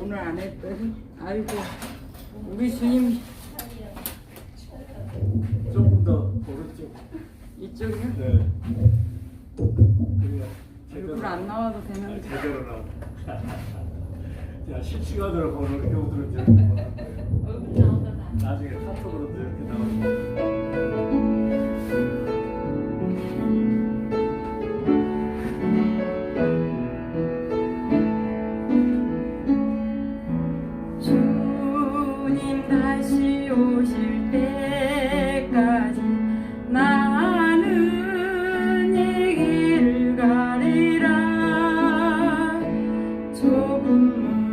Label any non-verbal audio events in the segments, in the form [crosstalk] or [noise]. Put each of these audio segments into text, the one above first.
오늘 안 했더니 아이고 우리 주님 조금 더 오른쪽. 이쪽이요? 네. 얼굴 안 나와도 아, 되는데 제대로 나와. 자, [laughs] 실시간으로 보는 경우들은 거예요. 얼굴 나오다가 나중에 카톡으로도 이렇게 나오고. 좁은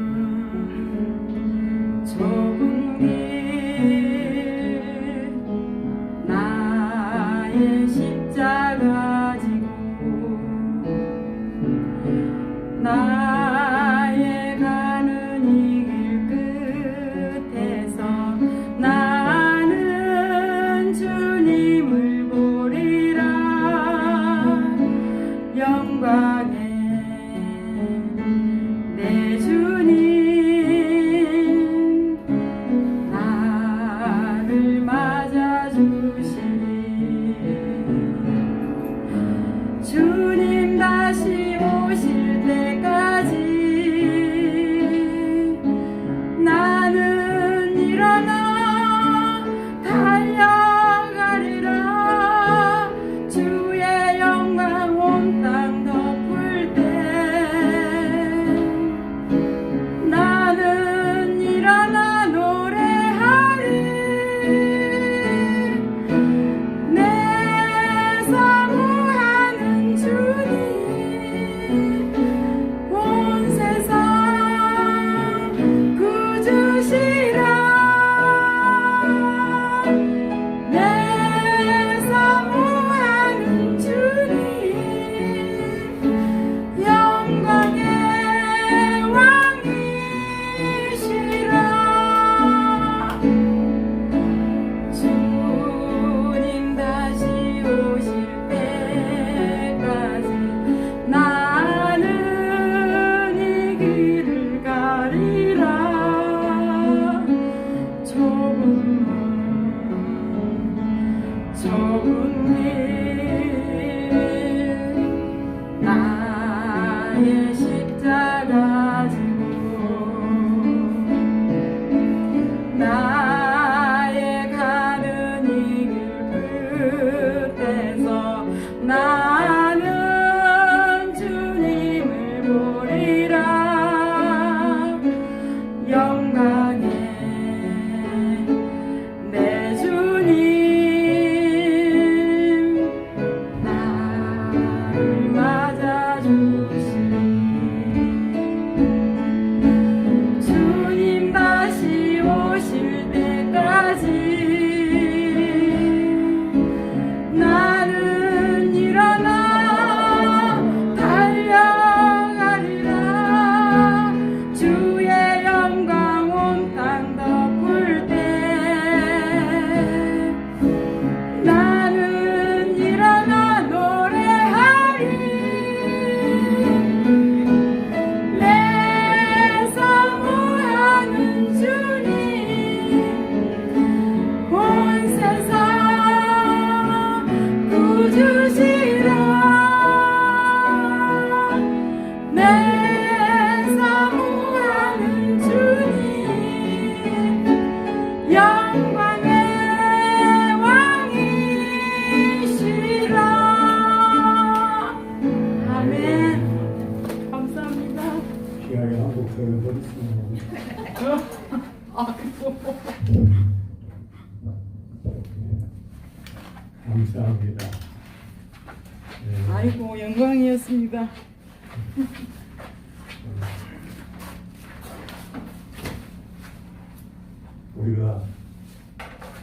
우리가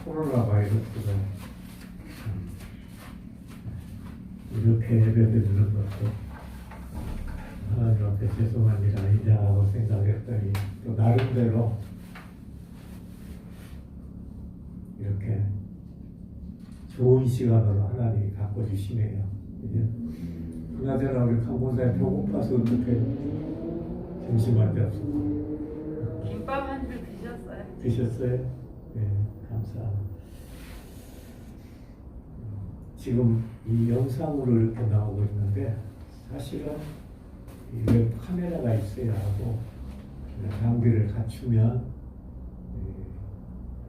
코로나 바이러스가 참 이렇게 예배드리는 것도 하나님 앞에 죄송한 일 아니냐 하고 생각했더니 또 나름대로 이렇게 좋은 시간으로 하나님이 갖고 주시네요. 그나저나 우리 강본사에 배고파서 어떻게 점심 할데 없었고 드셨어요? 네, 감사합니다. 지금 이 영상으로 이렇게 나오고 있는데 사실은 이왜 카메라가 있어야 하고 장비를 갖추면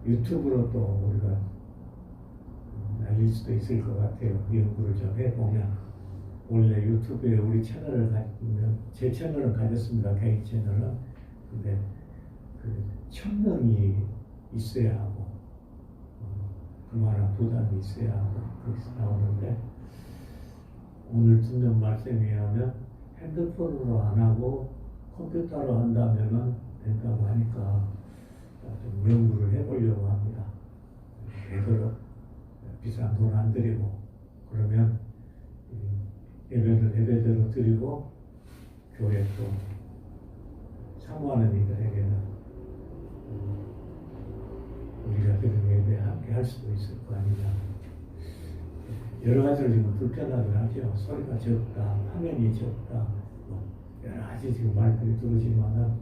이 유튜브로 또 우리가 날릴 수도 있을 것 같아요. 연구를 좀 해보면 원래 유튜브에 우리 채널을 가지면 제 채널을 가졌습니다. 개인 채널은 근데 그 천명이 있어야 하고 어, 그만한 부담이 있어야 하고 거기서 나오는데 오늘 듣는 말씀에 의하면 핸드폰으로 안 하고 컴퓨터로 한다면은 된다고 하니까 좀 연구를 해보려고 합니다. 되도록 비싼 돈안 들이고 그러면 이 예배도 예배대로 드리고 교회 또 사모하는 이들에게는 음, 우리가 드리는 예배 함께 할 수도 있을 거 아니냐. 여러 가지로 지금 불편하긴 하죠. 소리가 적다, 화면이 적다, 뭐 여러 가지 지금 말들이 들어지만은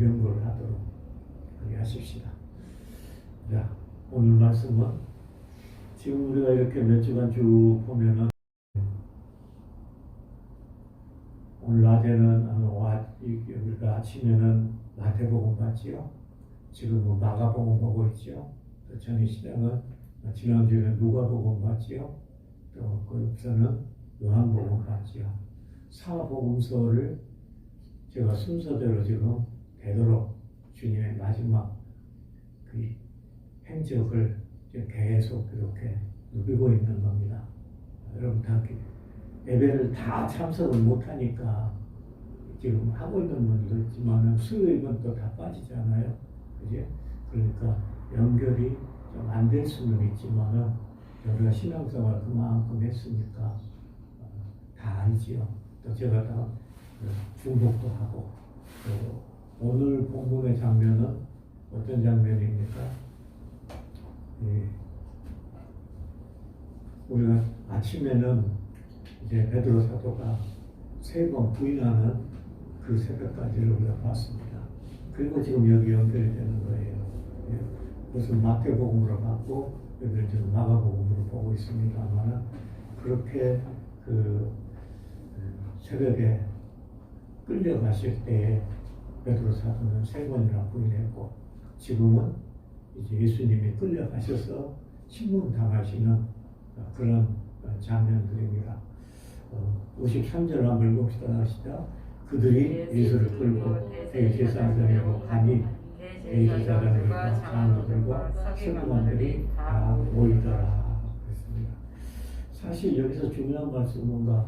연구를 하도록 그렇게 하십시다. 자, 오늘 말씀은 지금 우리가 이렇게 몇 주간 쭉 보면은 오늘 낮에는 어, 와, 이- 우리가 아침에는 마태복음 봤지요. 지금은 마가복음 보고 있죠. 또 전희 시장은 지난주에는 누가복음 봤지요. 또 그옆서는 요한복음 봤지요. 사복음서를 제가 순서대로 지금 되도록 주님의 마지막 그 행적을 계속 이렇게 누비고 있는 겁니다. 여러분 다 예배를 다 참석을 못하니까 지금 하고 있는 분들도 있지만 수요일은 또 다 빠지잖아요. 그지? 그러니까 연결이 좀 안 될 수는 있지만은 우리가 신앙생활 그만큼 했으니까 어, 다 알지요. 또 제가 다 중독도 하고 또 오늘 본문의 장면은 어떤 장면입니까? 예. 우리가 아침에는 이제 베드로 사도가 세 번 부인하는 그 새벽까지를 우리가 봤습니다. 그리고 지금 여기 연결이 되는 거예요. 예. 무슨 마태복음으로 봤고 여기를 지금 마가복음으로 보고 있습니다만 그렇게 그 새벽에 끌려가실 때에 베드로 사도는 세 번이나 부인했고 지금은 이제 예수님이 끌려가셔서 신문 당하시는 그런 장면들입니다. 어, 53절 한번 읽읍시다. 시다 그들이 예수를 끌고 대제사장으로 가니 대제사장들과 장로들과 서기관들이 다 모이더라 그랬습니다. 사실 여기서 중요한 말씀은 뭔가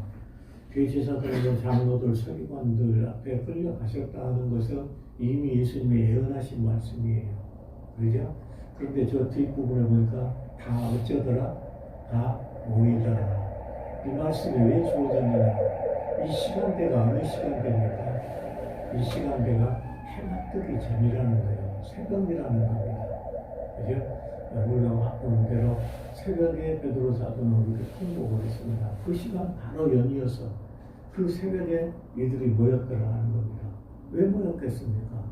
대제사장과 장로들, 서기관들 앞에 끌려가셨다는 것은 이미 예수님이 예언하신 말씀이에요. 그죠? 그런데 저 뒷부분에 보니까 다 어쩌더라? 다 모이더라. 이 말씀이 왜 주어졌느냐? 이 시간대가 어느 시간대입니까? 이 시간대가 해가 뜨기 전이라는 거예요. 새벽이라는 겁니다. 그죠? 우리가 보는 대로 새벽에 베드로 사도는 우리를 통곡을 했습니다. 그 시간 바로 연이어서 그 새벽에 이들이 모였더라 하는 겁니다. 왜 모였겠습니까?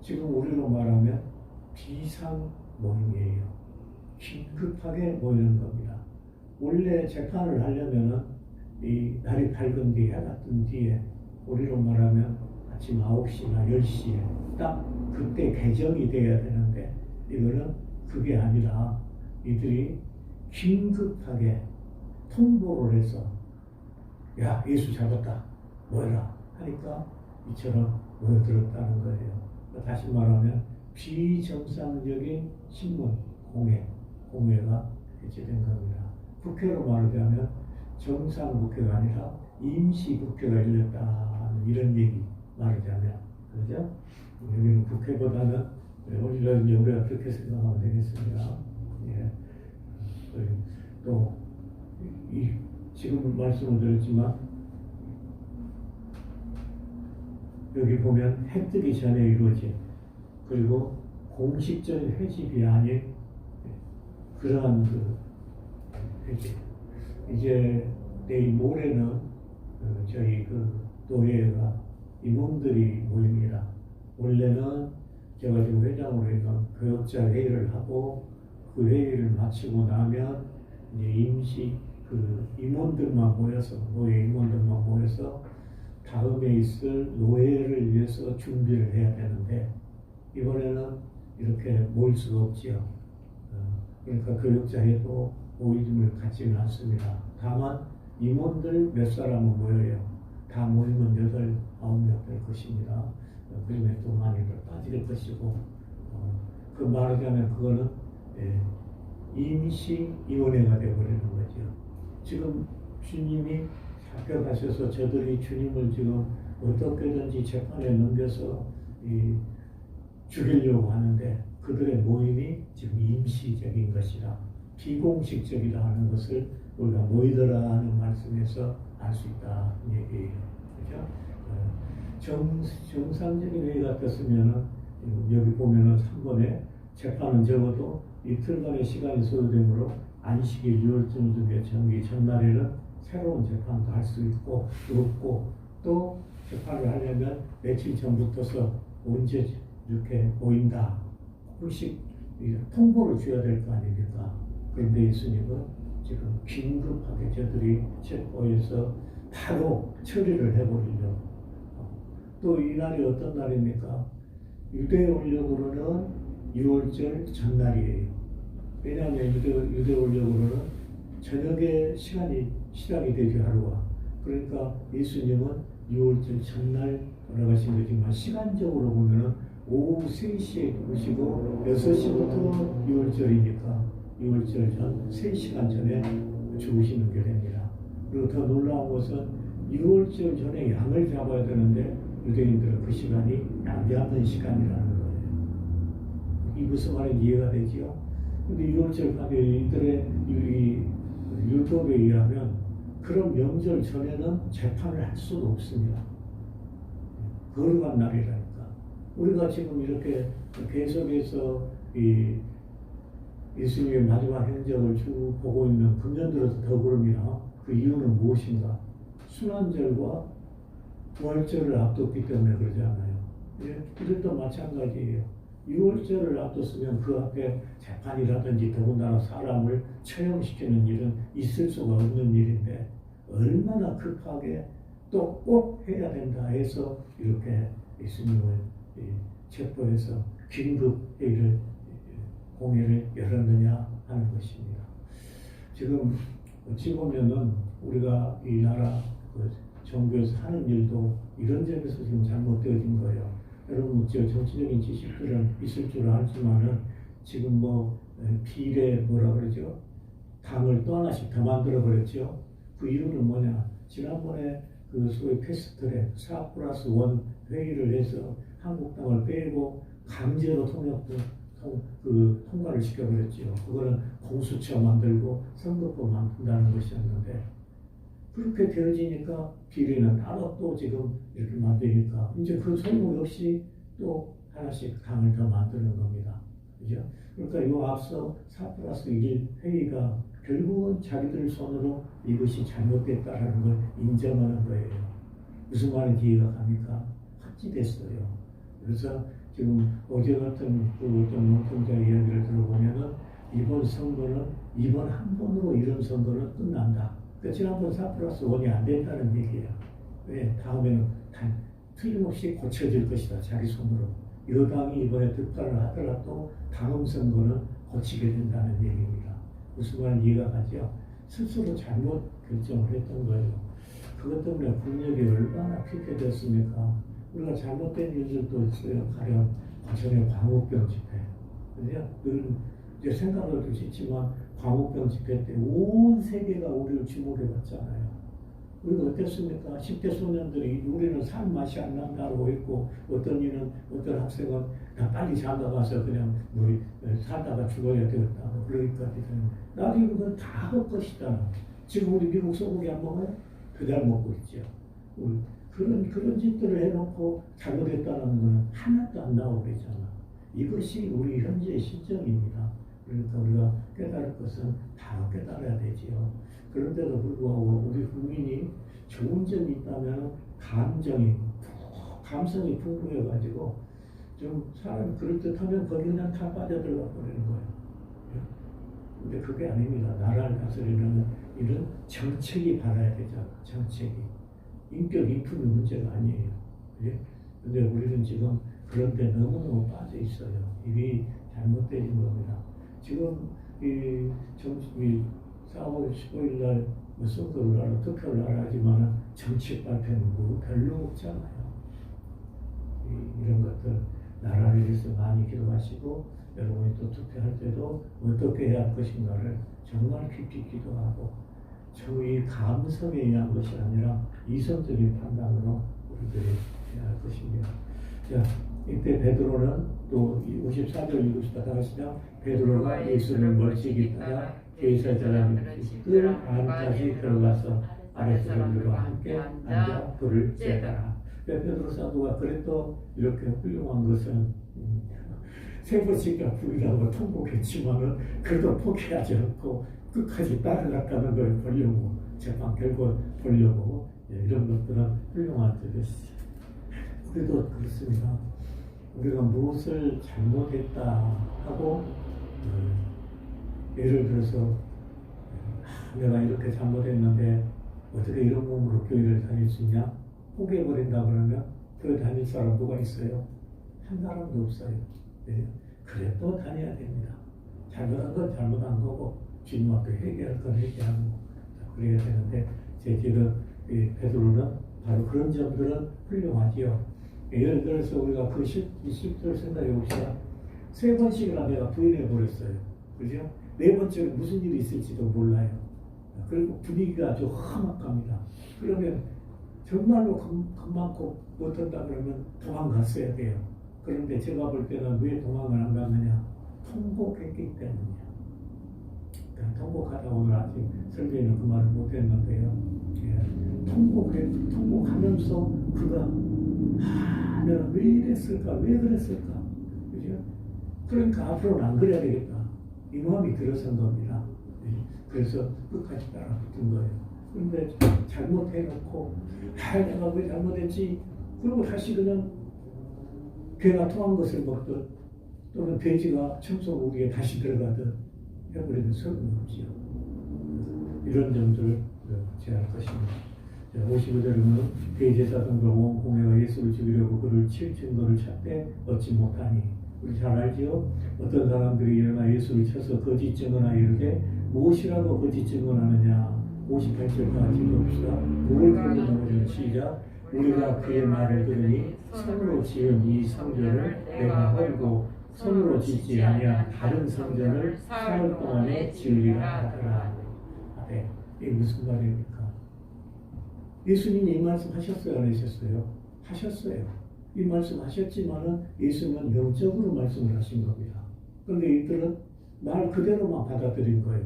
지금 우리로 말하면 비상 모임이에요. 긴급하게 모이는 겁니다. 원래 재판을 하려면은 이 날이 밝은 뒤에 뜬 뒤에 우리로 말하면 아침 9시나 10시에 딱 그때 개정이 돼야 되는데 이거는 그게 아니라 이들이 긴급하게 통보를 해서 야 예수 잡았다 뭐해라 하니까 이처럼 모여들었다는 거예요. 다시 말하면 비정상적인 신문 공회 공회가 개최된 겁니다. 국회로 말하자면 정상 국회가 아니라 임시 국회가 열렸다는 이런 얘기 말하자면 그죠? 여기는 국회보다는 오히려 이제 우리가 그렇게 생각하면 되겠습니다. 예. 또 이, 지금 말씀을 드렸지만 여기 보면 해 뜨기 전에 이루어진 그리고 공식적인 회집이 아닌 그러한 그 회집 이제 내일 모레는 그 저희 그 노예가 임원들이 모입니다. 원래는 제가 지금 회장으로 있는 교역자 회의를 하고 그 회의를 마치고 나면 이제 임시 그 임원들만 모여서 노예 임원들만 모여서 다음에 있을 노예를 위해서 준비를 해야 되는데 이번에는 이렇게 모일 수가 없지요. 어, 그러니까 교육자회도 모임을 갖지는 않습니다. 다만 임원들 몇 사람은 모여요. 다 모이면 여덟 아홉 명 될 것입니다. 어, 그러면 또 많이들 빠질 것이고 어, 그 말하자면 그거는 예, 임시 위원회가 되어버리는 거죠. 지금 주님이 잡혀가셔서 저들이 주님을 지금 어떻게든지 재판에 넘겨서 이 죽이려고 하는데 그들의 모임이 지금 임시적인 것이라 비공식적이라 하는 것을 우리가 모이더라 하는 말씀에서 알 수 있다 이 얘기예요. 그죠? 어, 정, 정상적인 회의 같았으면은 여기 보면은 3번에 재판은 적어도 이틀간의 시간이 소요되므로 안식일 6월 정도의 정기 전날에는 새로운 재판도 할 수 있고 그렇고 또 재판을 하려면 며칠 전부터서 언제 이렇게 모인다 혹시 이 통보를 줘야 될 거 아닙니까? 그런데 예수님은 지금 긴급하게 저들이 체포해서 바로 처리를 해버리려고 또 이날이 어떤 날입니까? 유대 원력으로는 6월절 전날이에요. 왜냐하면 유대, 유대 원력으로는 저녁에 시간이 시작이 되죠 하루가. 그러니까 예수님은 6월절 전날 돌아가신 거지만 시간적으로 보면은 오후 3시에 오시고 6시부터 6월절이니까 6월절 전 3시간 전에 죽으시는 게 됩니다. 그리고 더 놀라운 것은 6월절 전에 양을 잡아야 되는데 유대인들은 그 시간이 양 잡는 시간이라는 거예요. 이 무슨 말인지 이해가 되지요? 근데 6월절까지 이들의 이 율법에 의하면 그런 명절 전에는 재판을 할 수가 없습니다. 거룩한 날이라니까. 우리가 지금 이렇게 계속해서 이 예수님의 마지막 행적을 쭉 보고 있는 금년 들어서 더 그럽니다. 그 이유는 무엇인가? 순환절과 부활절을 앞뒀기 때문에 그러지 않아요. 예, 이것도 마찬가지예요. 6월절을 앞뒀으면 그 앞에 재판이라든지 더군다나 사람을 처형시키는 일은 있을 수가 없는 일인데 얼마나 급하게 또 꼭 해야 된다 해서 이렇게 예수님을 이, 체포해서 긴급 회의를 공회를 열었느냐 하는 것입니다. 지금 어찌 보면은 우리가 이 나라 그 정부에서 하는 일도 이런 점에서 지금 잘못되어진 거예요. 여러분 저 정치적인 지식들은 있을 줄 알지만은 지금 뭐 에, 비례 뭐라 그러죠? 당을 또 하나씩 더 만들어 버렸죠. 그 이유는 뭐냐? 지난번에 그 소위 패스트트랙 4 플러스 1 회의를 해서 한국당을 빼고 강제로 통역도 통, 그 통과를 시켜버렸지요. 그거는 공수처 만들고 선거법 만든다는 것이었는데 그렇게 되어지니까 비리는 따로 또 지금 이렇게 만드니까 이제 그 소용 없이 또 하나씩 당을 더 만드는 겁니다. 그죠? 그러니까 이 앞서 4 플러스 1 회의가 결국은 자기들 손으로 이것이 잘못됐다라는 걸 인정하는 거예요. 무슨 말인지 이해가 갑니까? 헛짓했어요. 그래서 지금 어제 같은 그 어떤 농통자 이야기를 들어보면은 이번 선거는 이번 한 번으로 이런 선거는 끝난다. 그 지난번 4 플러스 1이 안 된다는 얘기예요. 왜? 다음에는 단, 틀림없이 고쳐질 것이다. 자기 손으로. 여당이 이번에 득표를 하더라도 다음 선거는 고치게 된다는 얘기입니다. 무슨 말인지 이해가 가죠? 스스로 잘못 결정을 했던 거예요. 그것 때문에 국력이 얼마나 피폐됐습니까? 우리가 잘못된 일들도 있어요. 가령 과천의 광우병 집회. 그죠? 늘 이제 생각을 드시지만 광우병 집회 때 온 세계가 우리를 주목해 봤잖아요. 우리가 어땠습니까? 10대 소년들이 우리는 산 맛이 안 난다고 했고 어떤 이는 어떤 학생은 나 빨리 장가 가서 그냥 뭐 살다가 죽어야 되겠다 그러기까지 나중에 그건 다 할 것이다. 지금 우리 미국 소고기 안 먹어요? 그잘 먹고 있죠. 우리 그런 그런 짓들을 해놓고 잘못했다는 것은 하나도 안 나오고 있잖아. 이것이 우리 현재의 실정입니다. 그러니까 우리가 깨달을 것은 다 깨달아야 되지요. 그런데도 불구하고 우리 국민이 좋은 점이 있다면 감정이 푹 감성이 풍부해가지고 좀 사람 그럴 듯하면 거기 그냥 다 빠져들어가 버리는 거예요. 예? 근데 그게 아닙니다. 나라를 다스리려면 이런 정책이 바라야 되죠. 정책이. 인격 인품의 문제가 아니에요. 예? 근데 우리는 지금 그런 데 너무너무 빠져 있어요. 이게 잘못된 겁니다. 지금 이 정치, 4월 15일 날뭐 선거를 하러 투표를 하지만 정책 발표는 뭐 별로 없잖아요. 이, 이런 것들 나라를 위해서 많이 기도하시고 여러분이 또 투표할 때도 어떻게 해야 할 것인가를 정말 깊이 기도하고 저의 감성에 의한 것이 아니라 이성적인 판단으로 우리들이 해야 할 것입니다. 자, 이때 베드로는 또 54절 읽읍시다. 다 같이요. 베드로가 예수를 멀찍이 따라 게이사자라는 뜰 안까지 들어가서 아래 사람들과 함께 앉아 불을 쬐더라. 베드로 사도가 그래도 이렇게 훌륭한 것은 음, 세 번씩이나 부인하고 통곡했지만은 그래도 포기하지 않고 끝까지 따라갔다는 걸 보려고 재판 결과 보려고 예, 이런 것들은 훌륭한 뜻이죠. 우리도 그렇습니다. 우리가 무엇을 잘못했다 하고 음, 예를 들어서 아, 내가 이렇게 잘못했는데 어떻게 이런 몸으로 교회를 다닐 수 있냐? 포기해버린다 그러면 교회 다닐 사람 누가 있어요? 한 사람도 없어요. 네. 그래도 다녀야 됩니다. 잘못한 건 잘못한 거고 주님 앞에 회개할 건 회개하고 자, 그래야 되는데 제 지금 이 베드로는 바로 그런 점들은 훌륭하지요. 예를 들어서 우리가 그 10, 20절 생각해 봅시다. 세 번씩이나 내가 부인해 버렸어요. 그죠? 네 번째로 무슨 일이 있을지도 몰라요. 그리고 분위기가 아주 험악합니다. 그러면 정말로 많고 못한다 그러면 도망갔어야 돼요. 그런데 제가 볼 때는 왜 도망을 안 가느냐? 통곡했기 때문이야. 통곡하다 오늘 아침 설교에는 그 말을 못했는데요. 예, 통곡해, 통곡하면서 그가 아, 내가 왜 이랬을까? 왜 그랬을까? 그죠? 그러니까 앞으로는 안 그래야 되겠다. 이 마음이 들어선 겁니다. 예, 그래서 끝까지 따라 붙은 거예요. 그런데 잘못해놓고 아, 내가 왜 잘못했지? 그리고 다시 그냥 개가 통한 것을 먹듯 또는 돼지가 청소국에 다시 들어가듯 해버리는 소용이 없지요. 이런 점들을 제할 것입니다. 55절은 대제사장과 온 공회가 예수를 죽이려고 그를 칠 증거를 찾되 얻지 못하니 우리 잘 알지요? 어떤 사람들이 일어나 예수를 쳐서 거짓 증언하여 이르되 무엇이라고 거짓 증언하느냐 58절까지 읽어봅시다. 뭘 증언하느냐 시작 우리가 그의 말을 들으니 손으로 지은 이 성전을 내가 헐고 손으로 짓지 아니한 다른 성전을 사흘 동안에 지으리라 하더라. 네, 이게 무슨 말입니까? 예수님이 이 말씀 하셨어요, 안 하셨어요? 하셨어요. 이 말씀 하셨지만은 예수님은 영적으로 말씀을 하신 겁니다. 그런데 이들은 말 그대로만 받아들인 거예요.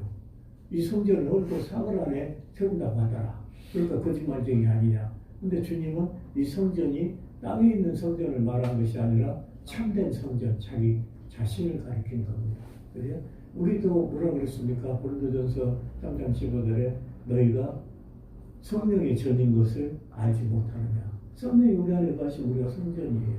이 성전을 헐고 사흘 안에 세운다고 하더라. 그러니까 거짓말쟁이 아니냐. 근데 주님은 이 성전이 땅에 있는 성전을 말한 것이 아니라 참된 성전, 자기 자신을 가리킨 겁니다. 그래요? 우리도 뭐라 그랬습니까? 고린도전서 3장 15절에 너희가 성령의 전인 것을 알지 못하느냐. 성령이 우리 안에 가신 우리가 성전이에요.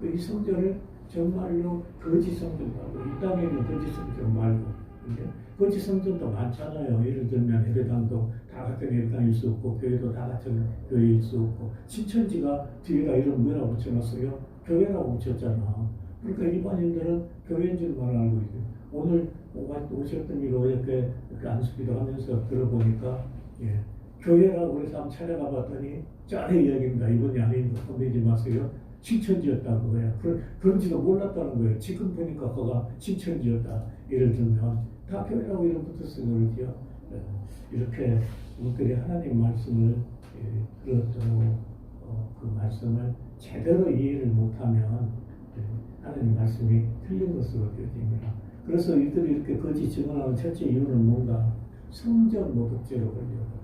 그 이 성전을 정말로 거짓 성전 말고 이 땅에 있는 거짓 성전 말고 그죠? 거짓 성전도 많잖아요. 예를 들면 예배당도 다 같은 예배당일 수 없고 교회도 다 같은 교회일 수 없고 신천지가 뒤에다 이름 뭐라고 붙여놨어요? 교회라고 붙였잖아. 그러니까 일반인들은 교회인 줄만 알고 있어요. 오늘 오셨던 일 어저께 이렇게 안수기도 하면서 들어보니까 예, 교회라고 해서 한번 찾아가 봤더니 짠의 이야기입니다. 이번이 아닌 거 건드리지 마세요. 신천지였다고 해요. 그런, 그런지도 몰랐다는 거예요. 지금 보니까 그가 신천지였다. 예를 들면 다 교회라고 이름. 예, 이렇게 우리들이 하나님 말씀을 예, 들었고 어, 그 말씀을 제대로 이해를 못하면 예, 하나님 말씀이 틀린 것으로 되어집니다. 그래서 이들이 이렇게 거짓 증언하는 첫째 이유는 뭔가 성전 모독죄로 걸려요.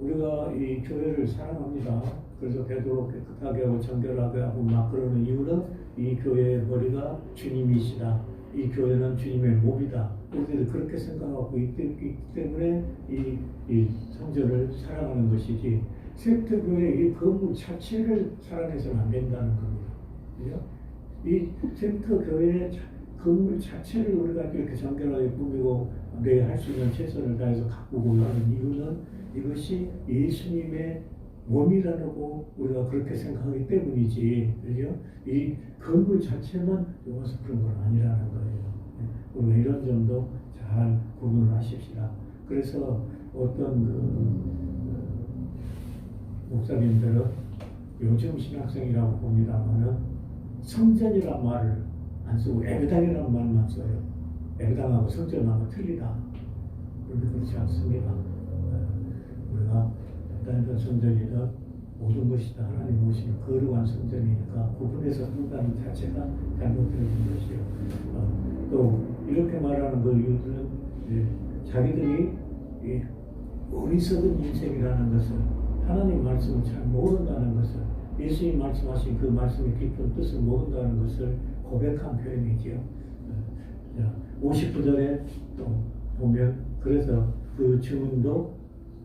우리가 이 교회를 사랑합니다. 그래서 되도록 깨끗하게 하고 정결하게 하고 막 그러는 이유는 이 교회의 머리가 주님이시다. 이 교회는 주님의 몸이다. 우리들이 그렇게 생각하고 있기 때문에 이, 이 성전을 사랑하는 것이지. 이 건물 자체를 살아내서는 안 된다는 겁니다. 그죠? 이 자- 건물 자체를 우리가 이렇게 정결하게 꾸미고 내할수 있는 최선을 다해서 가꾸고 하는 이유는 이것이 예수님의 몸이라고 우리가 그렇게 생각하기 때문이지, 그죠? 이 건물 자체만 좋아서 그런 건 아니라는 거예요. 우리가 이런 점도 잘 구분을 하십시다. 그래서 어떤 그 어, 목사님들은 요즘 신학생이라고 봅니다만은 성전이란 말을 안 쓰고 애배당이라는 말만 써요. 애배당하고 성전하고 틀리다. 그런데 그렇지 않습니다. 어, 우리가 애배당이든 성전이든 모든 것이 다 하나님 오시는 거룩한 성전이니까 구분해서 한다는 자체가 잘못되는 것이요. 어, 또 이렇게 말하는 그 이유들은 이제 자기들이 이 어리석은 인생이라는 것을 하나님 말씀을 잘 모른다는 것을 예수님 말씀하신 그 말씀의 깊은 뜻을 모른다는 것을 고백한 표현이지요. 어, 자, 59절에 또 보면 그래서 그 증언도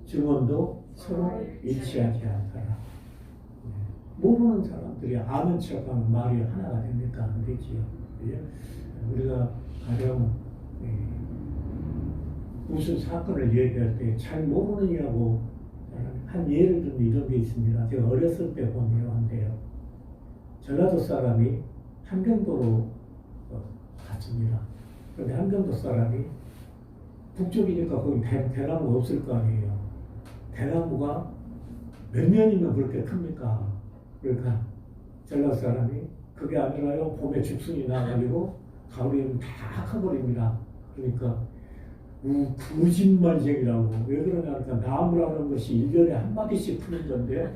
증언도 서로 일치하지 않더라. 네. 모르는 사람들이 아는 척하면 말이 하나가 됩니까? 안 되지요. 우리가 가령 예, 무슨 사건을 얘기할 때 잘 모르느냐고 한 예를 들면 이런 게 있습니다. 제가 어렸을 때본 이러한데요. 전라도 사람이 함경도로 어, 갔습니다. 그런데 함경도 사람이 북쪽이니까 거기 대, 대나무 없을 거 아니에요. 대나무가 몇 년이면 그렇게 큽니까? 그러니까 전라도 사람이 그게 아니라요. 봄에 죽순이 나가지고 가을이면 다 커버립니다. 그러니까 우, 구진만생이라고 왜 그러냐 하니까 나무라는 것이 일년에 한 마디씩 푸는 건데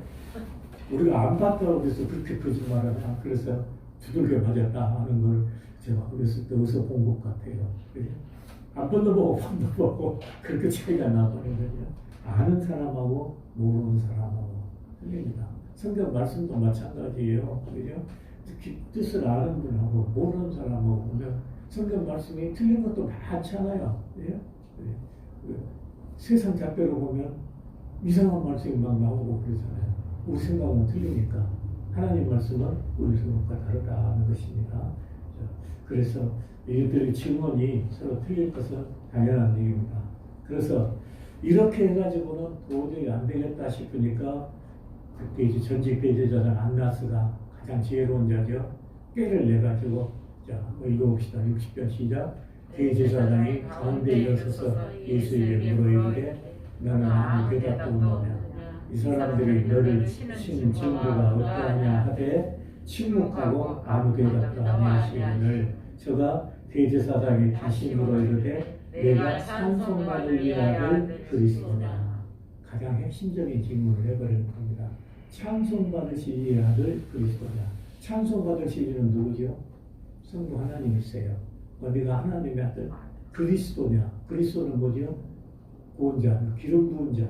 우리가 안 봤다고 해서 그렇게 거짓말한다. 그래서 두들겨 맞았다 하는 걸 제가 어렸을 때 어디서 본 것 같아요. 그죠? 한 번도 보고 한 번도 보고 그렇게 차이가 나버리거든요. 아는 사람하고 모르는 사람하고 틀립니다. 성경 말씀도 마찬가지예요. 그죠? 특히 뜻을 아는 분하고 모르는 사람하고 보면 성경 말씀이 틀린 것도 많잖아요. 그죠? 네. 그 세상 잣대로 보면 이상한 말씀이 막 나오고 그러잖아요. 우리 생각은 틀리니까 하나님 말씀은 우리 생각과 다르다는 것입니다. 자, 그래서 이들의 증언이 서로 틀릴 것은 당연한 얘기입니다. 그래서 이렇게 해가지고는 도저히 안 되겠다 싶으니까 그때 이제 전직 대제자장 안나스가 가장 지혜로운 자죠. 깨를 내가지고 자, 한번 읽어봅시다. 60편 시작. 대제사장이 가운데 일어서서 예수에게 물어 이르되 나는 아무 대답도 없느냐 이 사람들이 너를 치는 증거가 어떠하냐 하되 침묵하고 아무 대답도 아니하시거늘 저가 대제사장이 다시 물어 이르되 내가 찬송받을 위하여 그리스도냐 가장 핵심적인 질문을 해버리는 겁니다. 찬송받으실 아들 그리스도냐 찬송받으실 이는 누구죠? 성부 하나님이세요. 어디가 하나님의 아들 그리스도냐 그리스도는 뭐죠? 구원자, 기름 부은 자,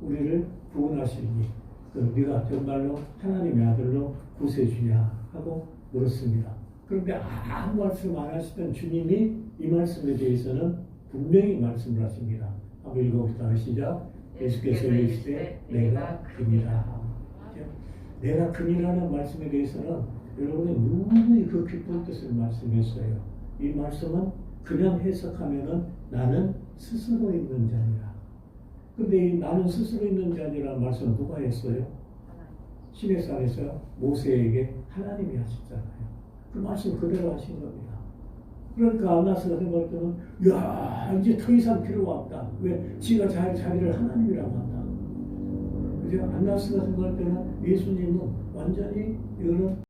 우리를 구원하시니 그 네가 정말로 하나님의 아들로 구세주냐 하고 물었습니다. 그런데 아무 말씀 안 하시던 주님이 이 말씀에 대해서는 분명히 말씀을 하십니다. 한번 읽어봅시다. 시작. 예수께서 이르시되 내가. 그죠? 내가 금이라는 말씀에 대해서는 여러분이 누구이 그 기쁜 뜻을 말씀했어요. 이 말씀은 그냥 해석하면은 나는 스스로 있는 자니라. 근데 이 나는 스스로 있는 자니라는 말씀은 누가 했어요? 신의 산에서 모세에게 하나님이 하셨잖아요. 그 말씀 그대로 하신 겁니다. 그러니까 안나스가 생각할 때는 야 이제 더 이상 필요가 없다. 왜? 지가 자, 자기를 하나님이라고 한다. 그죠? 안나스가 생각할 때는 예수님은 완전히 이거는